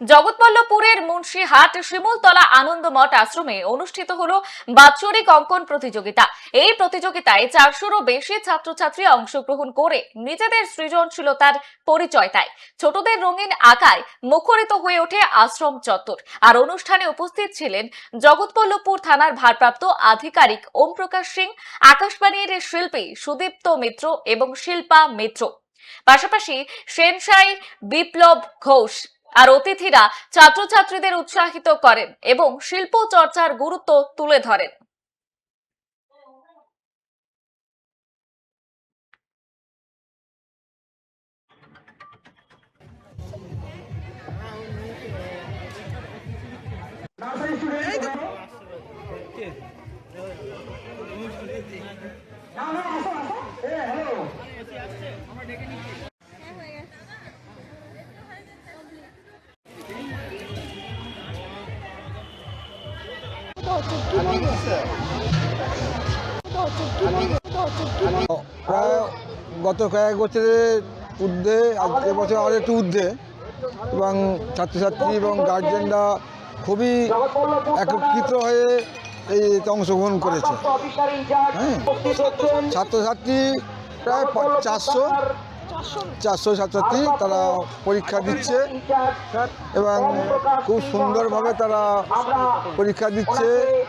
জগৎবল্লভপুরের মুন্সিহাট শিমুলতলা আনন্দমঠ আশ্রমে অনুষ্ঠিত হলো বাৎসরিক অঙ্কন প্রতিযোগিতা। এই প্রতিযোগিতায় চারশোরও বেশি ছাত্রছাত্রী অংশগ্রহণ করে নিজেদের সৃজনশীলতার পরিচয় দেয়। ছোটদের রঙিন আঁকায় মুখরিত হয়ে ওঠে আশ্রম চত্বর। আর অনুষ্ঠানে উপস্থিত ছিলেন জগৎবল্লভপুর থানার ভারপ্রাপ্ত আধিকারিক ওম প্রকাশ সিং, আকাশবাণীর শিল্পী সুদীপ্ত মিত্র এবং শিল্পা মিত্র। পাশাপাশি সেনসাই বিপ্লব ঘোষ আর অতিথিরা ছাত্রছাত্রীদের উৎসাহিত করেন এবং শিল্প চর্চার গুরুত্ব তুলে ধরেন। নার্সারি স্টুডেন্ট না না আসো আসো এ হ্যালো প্রায় গত কয়েক বছরের ঊর্ধ্বে আজকে বছর আরও একটু ঊর্ধ্বে, এবং ছাত্রছাত্রী এবং গার্জেনরা খুবই একত্রিত হয়ে এই অংশগ্রহণ করেছে। হ্যাঁ। ছাত্রছাত্রী প্রায় চারশো চারশো ছাত্রছাত্রী তারা পরীক্ষা দিচ্ছে এবং খুব সুন্দরভাবে তারা পরীক্ষা দিচ্ছে।